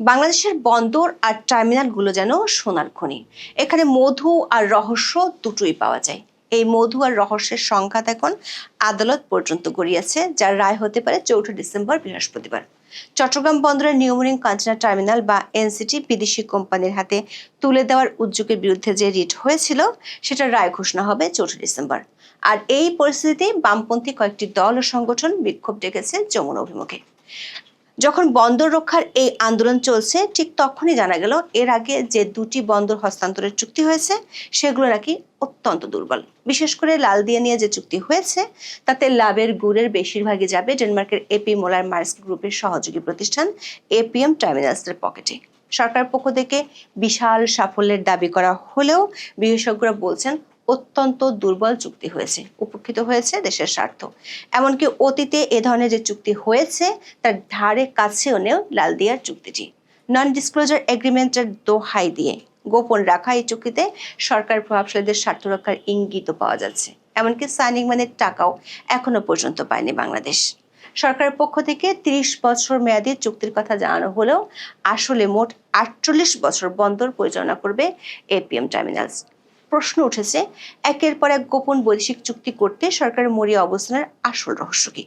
বাংলাদেশের বন্দর আর টার্মিনালগুলো যেন সোনার খনি। এখানে মধু আর রহস্য দুটোই পাওয়া যায়। এই মধু আর রহস্যের সংঘাত এখন আদালত পর্যন্ত গড়িয়েছে, যার রায় হতে পারে চৌঠা ডিসেম্বর, বৃহস্পতিবার। চট্টগ্রাম বন্দরের নিয়মরিং কন্টেনার টার্মিনাল বা এনসিটি বিদেশি কোম্পানির হাতে তুলে দেওয়ার উদ্যোগের বিরুদ্ধে যে রিট হয়েছিল, সেটার রায় ঘোষণা হবে চৌঠা ডিসেম্বর। আর এই পরিস্থিতিতে বামপন্থী কয়েকটি দল ও সংগঠন বিক্ষোভ ডেকেছে যমুনা অভিমুখে। যখন বন্দর রক্ষার এই আন্দোলন চলছে, ঠিক তখনই জানা গেল এর আগে যে দুটি বন্দর হস্তান্তরের চুক্তি হয়েছে, সেগুলো নাকি অত্যন্ত দুর্বল। বিশেষ করে লাল দিয়ে নিয়ে যে চুক্তি হয়েছে, তাতে লাভের গুড়ের বেশিরভাগই যাবে ডেনমার্কের এপি মোলার মার্স গ্রুপের সহযোগী প্রতিষ্ঠান এপিএম টার্মিনালসের পকেটে। সরকার পক্ষ থেকে বিশাল সাফল্যের দাবি করা হলেও বিশেষজ্ঞরা বলছেন অত্যন্ত দুর্বল চুক্তি হয়েছে, উপকৃত হয়েছে দেশের স্বার্থ। এমনকি অতীতে এ ধরনের যে চুক্তি হয়েছে, তার ধারে কাছেও নেও লালদিয়ার চুক্তিটি। নন ডিসক্লোজার এগ্রিমেন্টের দোহাই দিয়ে গোপন রাখা এই চুক্তিতে সরকার প্রভাবশালীদের স্বার্থ রক্ষার ইঙ্গিতও পাওয়া যাচ্ছে। এমনকি সাইনিং মানের টাকাও এখনও পর্যন্ত পায়নি বাংলাদেশ। সরকারের পক্ষ থেকে তিরিশ বছর মেয়াদী চুক্তির কথা জানানো হলেও আসলে মোট আটচল্লিশ বছর বন্দর পরিচালনা করবে এপিএম টার্মিনালস। প্রশ্ন উঠেছে, একের পর এক গোপন বৈদেশিক চুক্তি করতে সরকারের মরিয়া অবস্থানের আসল রহস্য কি?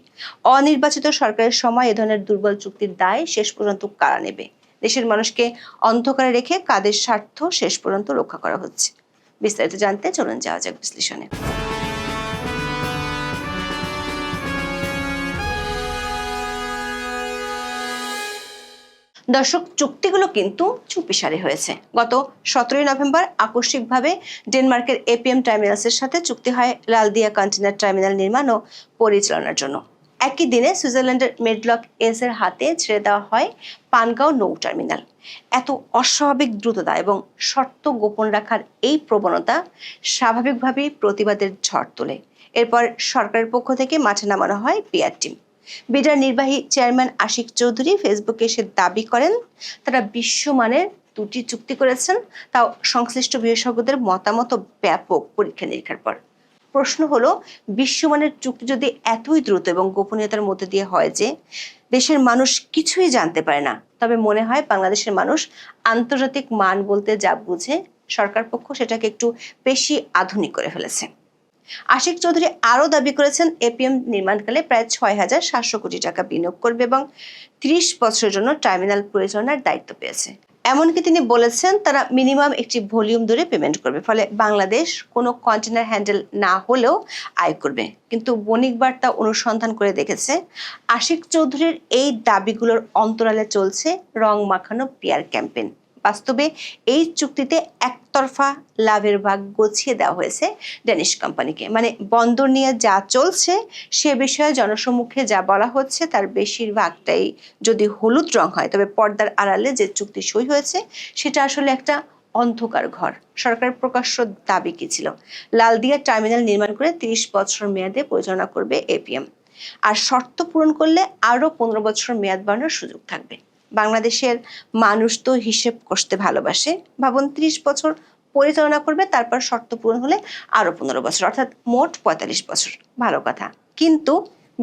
অনির্বাচিত সরকারের সময় এ ধরনের দুর্বল চুক্তির দায় শেষ পর্যন্ত কারা নেবে? দেশের মানুষকে অন্ধকারে রেখে কাদের স্বার্থ শেষ পর্যন্ত রক্ষা করা হচ্ছে? বিস্তারিত জানতে চলুন যাওয়া যাক বিশ্লেষণে। দর্শক চুক্তিগুলো কিন্তু চুপিসারে হয়েছে। গত সতেরোই নভেম্বর আকস্মিকভাবে ডেনমার্কের এপিএম টার্মিনালসের সাথে চুক্তি হয় লালদিয়া কন্টেনার টার্মিনাল নির্মাণ ও পরিচালনার জন্য। একই দিনে সুইজারল্যান্ডের মেডলক এস এর হাতে ছেড়ে দেওয়া হয় পানগাঁও নৌ টার্মিনাল। এত অস্বাভাবিক দ্রুততা এবং শর্ত গোপন রাখার এই প্রবণতা স্বাভাবিকভাবেই প্রতিবাদের ঝড় তোলে। এরপর সরকারের পক্ষ থেকে মাঠে নামানো হয় পিআর টিম। বিডার নির্বাহী চেয়ারম্যান আশিক চৌধুরী ফেসবুকে এসে দাবি করেন, তারা বিশ্বমানের দুটি চুক্তি করেছেন, তাও সংশ্লিষ্ট বিশেষজ্ঞদের মতামত ব্যাপক পরীক্ষা নিরীক্ষার পর। প্রশ্ন হলো, বিশ্বমানের চুক্তি যদি এতই দ্রুত এবং গোপনীয়তার মধ্যে দিয়ে হয় যে দেশের মানুষ কিছুই জানতে পারে না, তবে মনে হয় বাংলাদেশের মানুষ আন্তর্জাতিক মান বলতে যা বুঝে, সরকার পক্ষ সেটাকে একটু বেশি আধুনিক করে ফেলেছে। আশিক চৌধুরী আরও দাবি করেছেন, এপিএম নির্মাণকালে প্রায় ছয় হাজার সাতশো কোটি টাকা বিনিয়োগ করবে এবং ত্রিশ বছরের জন্য টার্মিনাল পরিচালনার দায়িত্ব পেয়েছে। এমনকি তিনি বলেছেন, তারা মিনিমাম একটি ভলিউম ধরে পেমেন্ট করবে, ফলে বাংলাদেশ কোনো কন্টেনার হ্যান্ডেল না হলেও আয় করবে। কিন্তু বণিক বার্তা অনুসন্ধান করে দেখেছে, আশিক চৌধুরীর এই দাবিগুলোর অন্তরালে চলছে রং মাখানো পিয়ার ক্যাম্পেইন বাস্তবে এই চুক্তিতে একতরফা লাভের ভাগ গছিয়ে দেওয়া হয়েছে ডেনিশ কোম্পানিকে। মানে বন্দর নিয়ে যা চলছে, সে বিষয়ে জনসম্মুখে যা বলা হচ্ছে, তার বেশিরভাগটাই যদি হলুদ রং হয়, তবে পর্দার আড়ালে যে চুক্তি সই হয়েছে, সেটা আসলে একটা অন্ধকার ঘর। সরকার প্রকাশ্য দাবি কি ছিল? লালদিয়া টার্মিনাল নির্মাণ করে তিরিশ বছর মেয়াদে পরিচালনা করবে এপিএম। আর শর্ত পূরণ করলে আরও পনেরো বছর মেয়াদ বাড়ানোর সুযোগ থাকবে। বাংলাদেশের মানুষ তো হিসেব কষতে ভালোবাসে। ভাবুন, ত্রিশ বছর পরিচালনা করবে, তারপর শর্ত পূরণ হলে আরও পনেরো বছর, অর্থাৎ মোট পঁয়তাল্লিশ বছর। ভালো কথা। কিন্তু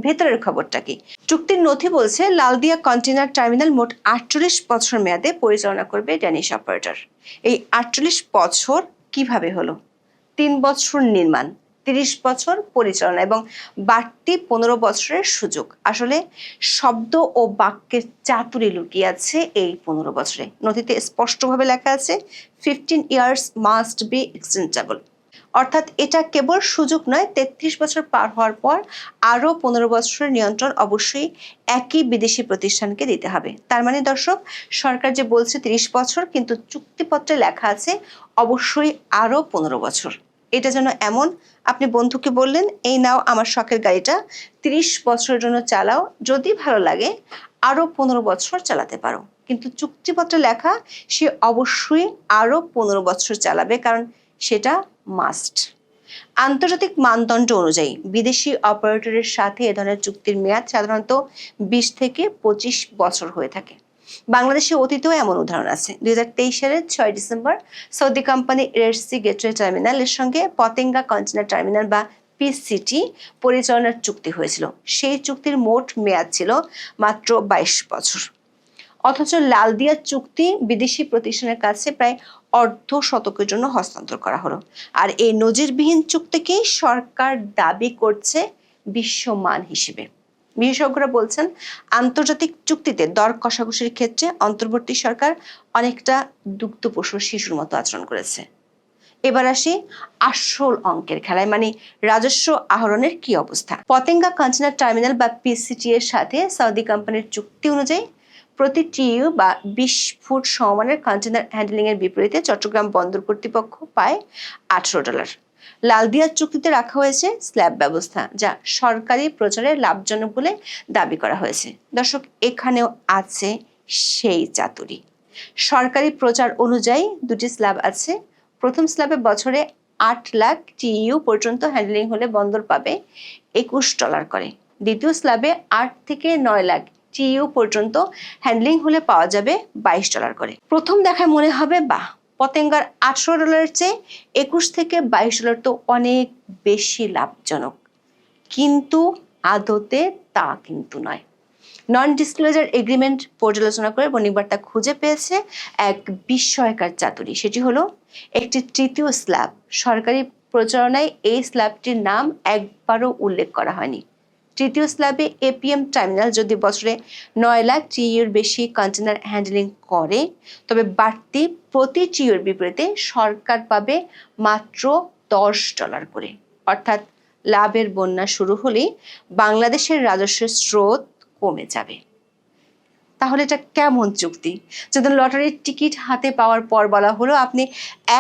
ভেতরের খবরটা কি? চুক্তির নথি বলছে, লালদিয়া কন্টেনার টার্মিনাল মোট আটচল্লিশ বছর মেয়াদে পরিচালনা করবে ড্যানিশ অপারেটর। এই আটচল্লিশ বছর কীভাবে হলো? তিন বছর নির্মাণ। তিরিশ বছর পরিচালনা এবং বাড়তি পনেরো বছরের সুযোগ। আসলে শব্দ ও বাক্যের চাতুরি লুকিয়ে আছে এই পনেরো বছরে। নথিতে স্পষ্টভাবে লেখা আছে, fifteen years must be extendable. অর্থাৎ এটা কেবল সুযোগ নয়, তেত্রিশ বছর পার হওয়ার পর আরও পনেরো বছরের নিয়ন্ত্রণ অবশ্যই একই বিদেশি প্রতিষ্ঠানকে দিতে হবে। তার মানে দর্শক, সরকার যে বলছে তিরিশ বছর, কিন্তু চুক্তিপত্রে লেখা আছে, অবশ্যই আরও পনেরো বছর। এটা যেন এমন। আপনি বন্ধুকে বললেন, এই নাও আমার শখের গাড়িটা। তিরিশ বছরের জন্য চালাও। যদি ভালো লাগে আরও পনেরো বছর চালাতে পারো। কিন্তু চুক্তিপত্রে লেখা, সে অবশ্যই আরও পনেরো বছর চালাবে, কারণ সেটা মাস্ট আন্তর্জাতিক মানদণ্ড অনুযায়ী, বিদেশি অপারেটরের সাথে এ ধরনের চুক্তির মেয়াদ সাধারণত বিশ থেকে পঁচিশ বছর হয়ে থাকে। বাংলাদেশে অতীতেও এমন উদাহরণ আছে। দুই হাজার তেইশ সালের ছয় December Saudi company Red Sea gateway টার্মিনালের সঙ্গে পতেঙ্গা কন্টেনার টার্মিনাল বা পিসিটি পরিচালনার চুক্তি হয়েছিল। সেই চুক্তির মোট মেয়াদ ছিল মাত্র বাইশ বছর। অথচ লালদিয়া চুক্তি বিদেশি প্রতিষ্ঠানের কাছে প্রায় অর্ধ শতকের জন্য হস্তান্তর করা হলো। আর এই নজিরবিহীন চুক্তিকেই সরকার দাবি করছে বিশ্বমান হিসেবে। বিশেষজ্ঞরা বলছেন, আন্তর্জাতিক চুক্তিতে দর কষাকষির ক্ষেত্রে অন্তর্বর্তী সরকার অনেকটা দুগ্ধপোষ্য শিশুর মতো আচরণ করেছে। এবার আসি আসল অঙ্কের খেলায় মানে রাজস্ব আহরণের কি অবস্থা? পতেঙ্গা কন্টেনার টার্মিনাল বা পিসিটি এর সাথে সৌদি কোম্পানির চুক্তি অনুযায়ী প্রতি টিইউ বা বিশ ফুট সমমানের কন্টেনার হ্যান্ডলিং এর বিপরীতে চট্টগ্রাম বন্দর কর্তৃপক্ষ পায় আঠারো ডলার। লালদিয়ার চুক্তিতে রাখা হয়েছে স্ল্যাব ব্যবস্থা, যা সরকারি প্রচারে লাভজনক বলে দাবি করা হয়েছে। দর্শক, এখানেও আছে সেই চাতুরি। সরকারি প্রচার অনুযায়ী দুটি স্ল্যাব আছে। প্রথম স্ল্যাবে বছরে আট লাখ টিইউ পর্যন্ত হ্যান্ডলিং হলে বন্দর পাবে একুশ ডলার করে। দ্বিতীয় স্ল্যাবে আট থেকে নয় লাখ টিইউ পর্যন্ত হ্যান্ডলিং হলে পাওয়া যাবে বাইশ ডলার করে। প্রথম দেখায় মনে হবে, বাহ পতেঙ্গার আঠারো ডলারের চেয়ে একুশ থেকে বাইশ ডলার তো অনেক বেশি লাভজনক। কিন্তু আদতে তা কিন্তু নয়। নন ডিসক্লোজার এগ্রিমেন্ট পর্যালোচনা করে বণিক বার্তা খুঁজে পেয়েছে এক বিস্ময়কার চাতুরি। সেটি হলো একটি তৃতীয় স্ল্যাব। সরকারি প্রচারণায় এই স্ল্যাবটির নাম একবারও উল্লেখ করা হয়নি। তৃতীয় স্ল্যাবে এপিএম টার্মিনাল যদি বছরে নয় লাখ টিইউর বেশি কন্টেনার হ্যান্ডলিং করে, তবে বাড়তি প্রতি টিইউর বিপরীতে সরকার পাবে মাত্র দশ ডলার করে। অর্থাৎ লাভের বন্যা শুরু হলেই বাংলাদেশের রাজস্বের স্রোত কমে যাবে। তাহলে এটা কেমন চুক্তি? যেদিন লটারির টিকিট হাতে পাওয়ার পর বলা হলো আপনি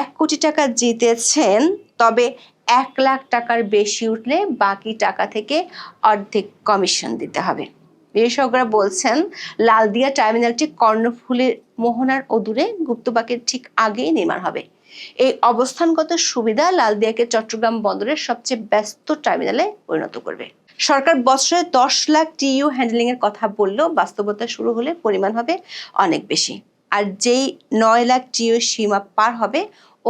এক কোটি টাকা জিতেছেন, তবে এক লাখ টাকার বেশি উঠলে বাকি টাকা থেকে অর্ধেক কমিশন দিতে হবে। বিশেষজ্ঞরা বলছেন, লালদিয়া টার্মিনালটি কর্ণফুলের মোহনার অদূরে গুপ্তবাকের ঠিক আগেই নির্মাণ হবে। এই অবস্থানগত সুবিধা লালদিয়াকে চট্টগ্রাম বন্দরের সবচেয়ে ব্যস্ত টার্মিনালে পরিণত করবে। সরকার বছরে দশ লাখ টিইউ হ্যান্ডলিং এর কথা বললেও বাস্তবতা শুরু হলে পরিমাণ হবে অনেক বেশি। আর যেই নয় লাখ টিইউ সীমা পার হবে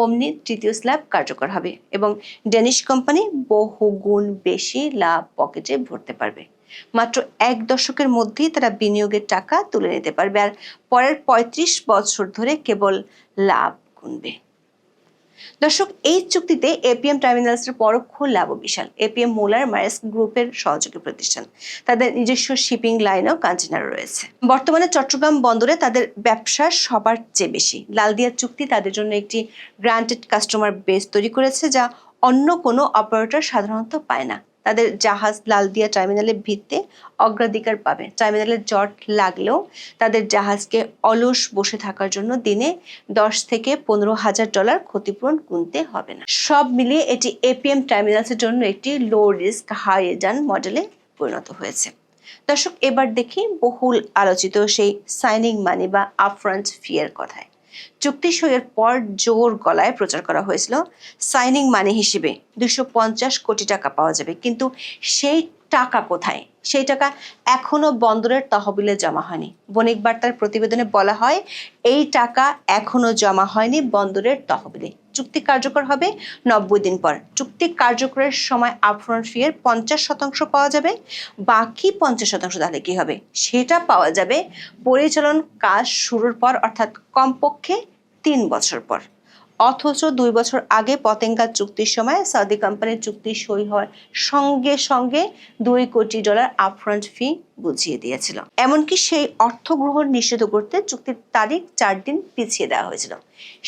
অমনি তৃতীয় স্ল্যাব কার্যকর হবে এবং ডেনিশ কোম্পানি বহুগুণ বেশি লাভ পকেটে ভরতে পারবে। মাত্র এক দশকের মধ্যেই তারা বিনিয়োগের টাকা তুলে নিতে পারবে আর পরের পঁয়ত্রিশ বছর ধরে কেবল লাভ গুনবে। দর্শক, এই চুক্তিতে এপিএম টার্মিনালসের পরোক্ষ লাভ বিশাল। এপিএম মোলার মায়াস গ্রুপের সহযোগী প্রতিষ্ঠান। তাদের নিজস্ব শিপিং লাইনও কাঞ্চিনার রয়েছে। বর্তমানে চট্টগ্রাম বন্দরে তাদের ব্যবসা সবার চেয়ে বেশি। লালদিয়া চুক্তি তাদের জন্য একটি গ্রান্টেড কাস্টমার বেস তৈরি করেছে, যা অন্য কোনো অপারেটর সাধারণত পায় না। তাদের জাহাজ লালদিয়া টার্মিনালে ভিত্তে অগ্রাধিকার পাবে। টার্মিনালের জট লাগলেও তাদের জাহাজকে অলস বসে থাকার জন্য দিনে দশ থেকে পনেরো হাজার ডলার ক্ষতিপূরণ গুনতে হবে না। সব মিলিয়ে এটি এপিএম টার্মিনালসের জন্য একটি লো রিস্ক হাই রিটার্ন মডেলে পরিণত হয়েছে। দর্শক, এবার দেখি বহুল আলোচিত সেই সাইনিং মানি বা আপফ্রন্ট ফিয়ের কথায়। চুক্তি সইয়ের পর জোর গলায় প্রচার করা হয়েছিল। সাইনিং মানি হিসেবে দুশো পঞ্চাশ কোটি টাকা পাওয়া যাবে। কিন্তু সেই টাকা কোথায়? সেই টাকা এখনও বন্দরের তহবিলে জমা হয়নি। বণিক বার্তার প্রতিবেদনে বলা হয়, এই টাকা এখনও জমা হয়নি বন্দরের তহবিলে। চুক্তি কার্যকর হবে। নব্বই দিন পর চুক্তি কার্যকরের সময় আপফ্রন্ট এর পঞ্চাশ শতাংশ পাওয়া যাবে। বাকি পঞ্চাশ শতাংশ তাহলে কি হবে? সেটা পাওয়া যাবে পরিচালন কাজ শুরুর পর, অর্থাৎ কমপক্ষে তিন বছর পর। অথচ দুই বছর আগে পতেঙ্গা চুক্তির সময় সৌদি কোম্পানির চুক্তি সই হওয়ার সঙ্গে সঙ্গে দুই কোটি ডলার আপফ্রন্ট ফি বুঝিয়ে দিয়েছিল। এমনকি সেই অর্থ গ্রহণ নিষিদ্ধ করতে চুক্তির তারিখ চার দিন পিছিয়ে দেওয়া হয়েছিল।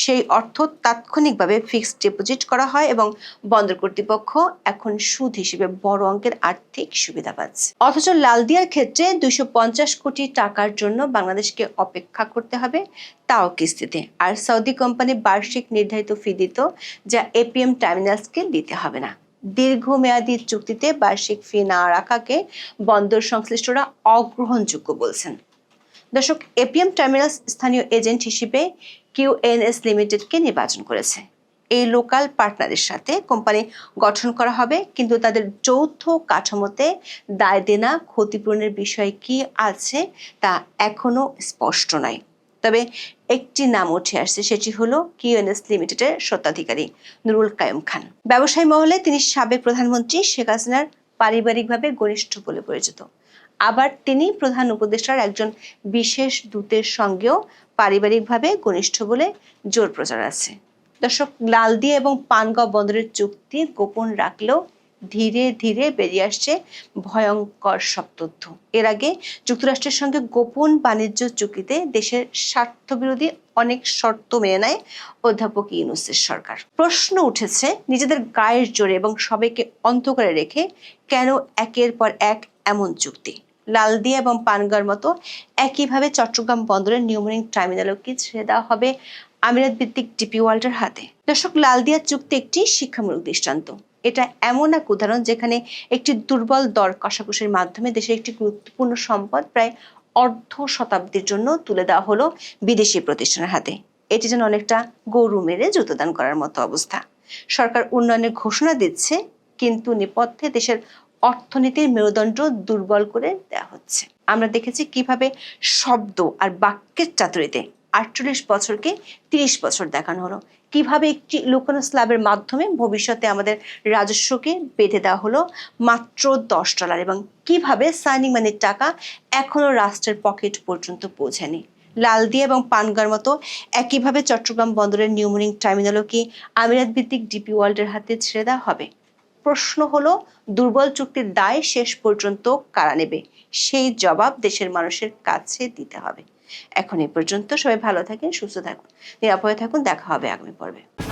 সেই অর্থ তাৎক্ষণিকভাবে ফিক্সড ডিপোজিট করা হয় এবং বন্দর কর্তৃপক্ষ এখন সুদ হিসেবে বড় অঙ্কের আর্থিক সুবিধা পাচ্ছে। অথচ লালদিয়ার ক্ষেত্রে দুইশো পঞ্চাশ কোটি টাকার জন্য বাংলাদেশকে অপেক্ষা করতে হবে তাও কিস্তিতে। আর সৌদি কোম্পানি বার্ষিক নির্ধারিত ফি দিত, যা এপিএম টার্মিনালসকে দিতে হবে না। দীর্ঘমেয়াদী চুক্তিতে বার্ষিক ফি না রাখাকে বন্দর সংশ্লিষ্টরা অগ্রহণযোগ্য বলছেন। দর্শক এপিএম টার্মিনালস স্থানীয় এজেন্ট হিসেবে কিউএনএস লিমিটেডকে নির্বাচন করেছে। এই লোকাল পার্টনারের সাথে কোম্পানি গঠন করা হবে, কিন্তু তাদের যৌথ কাঠামোতে দায় দেনা ক্ষতিপূরণের বিষয় কি আছে তা এখনও স্পষ্ট নয়। তবে একটি নাম উঠে আসছে, সেটি হলো কিউএনএস লিমিটেডের স্বত্বাধিকারী নুরুল কায়ুম খান। ব্যবসায়ী মহলে তিনি সাবেক প্রধানমন্ত্রী শেখ হাসিনার পারিবারিকভাবে ঘনিষ্ঠ বলে পরিচিত। আবার তিনি প্রধান উপদেষ্টার একজন বিশেষ দূতের সঙ্গেও পারিবারিকভাবে ঘনিষ্ঠ বলে জোর প্রচার আছে। দর্শক লালদিয়া এবং পানগাঁও বন্দরের চুক্তি গোপন রাখলেও ধীরে ধীরে বেরিয়ে আসছে ভয়ঙ্কর সব তথ্য। এর আগে যুক্তরাষ্ট্রের সঙ্গে গোপন বাণিজ্য চুক্তিতে দেশের স্বার্থবিরোধী অনেক শর্ত মেনে নেয় অধ্যাপক ইউনুসের সরকার। প্রশ্ন উঠেছে, নিজেদের গায়ের জোরে এবং সবাইকে অন্ধকারে রেখে কেন একের পর এক এমন চুক্তি? লালদিয়া এবং পানগার মতো একইভাবে চট্টগ্রাম বন্দরের নিউমোনিং টার্মিনালও কি ছেড়ে দেওয়া হবে আমিরাত ভিত্তিক ডিপি ওয়ার্ল্ডের হাতে। দর্শক, লালদিয়া চুক্তি একটি শিক্ষামূলক দৃষ্টান্ত। এটা এমন এক উদাহরণ যেখানে একটি দুর্বল দর কষাকষির মাধ্যমে দেশের একটি গুরুত্বপূর্ণ সম্পদ প্রায় অর্ধ শতাব্দীর জন্য তুলে দেওয়া হলো বিদেশি প্রতিষ্ঠানের হাতে। এটি যেন অনেকটা গরু মেরে জুতোদান করার মতো অবস্থা। সরকার উন্নয়নের ঘোষণা দিচ্ছে, কিন্তু নেপথ্যে দেশের অর্থনীতির মেরুদণ্ড দুর্বল করে দেওয়া হচ্ছে। আমরা দেখেছি কীভাবে শব্দ আর বাক্যের চাতুরিতে আটচল্লিশ বছরকে তিরিশ বছর দেখানো হলো। কীভাবে একটি লুকানো স্ল্যাবের মাধ্যমে ভবিষ্যতে আমাদের রাজস্বকে বেঁধে দেওয়া হলো মাত্র দশ ডলার এবং কীভাবে সাইনিং মানির টাকা এখনও রাষ্ট্রের পকেট পর্যন্ত পৌঁছায়নি লালদিয়া এবং পানগার মতো একইভাবে চট্টগ্রাম বন্দরের নিউমোনিং টার্মিনালও কি আমিরাত ভিত্তিক ডিপি ওয়ার্ল্ডের হাতে ছেড়ে দেওয়া হবে? প্রশ্ন হলো, দুর্বল চুক্তির দায় শেষ পর্যন্ত কারা নেবে? সেই জবাব দেশের মানুষের কাছে দিতে হবে। এখন এ পর্যন্ত সবাই ভালো থাকেন, সুস্থ থাকুন, নিরাপদে থাকুন, দেখা হবে আগামী পর্বে।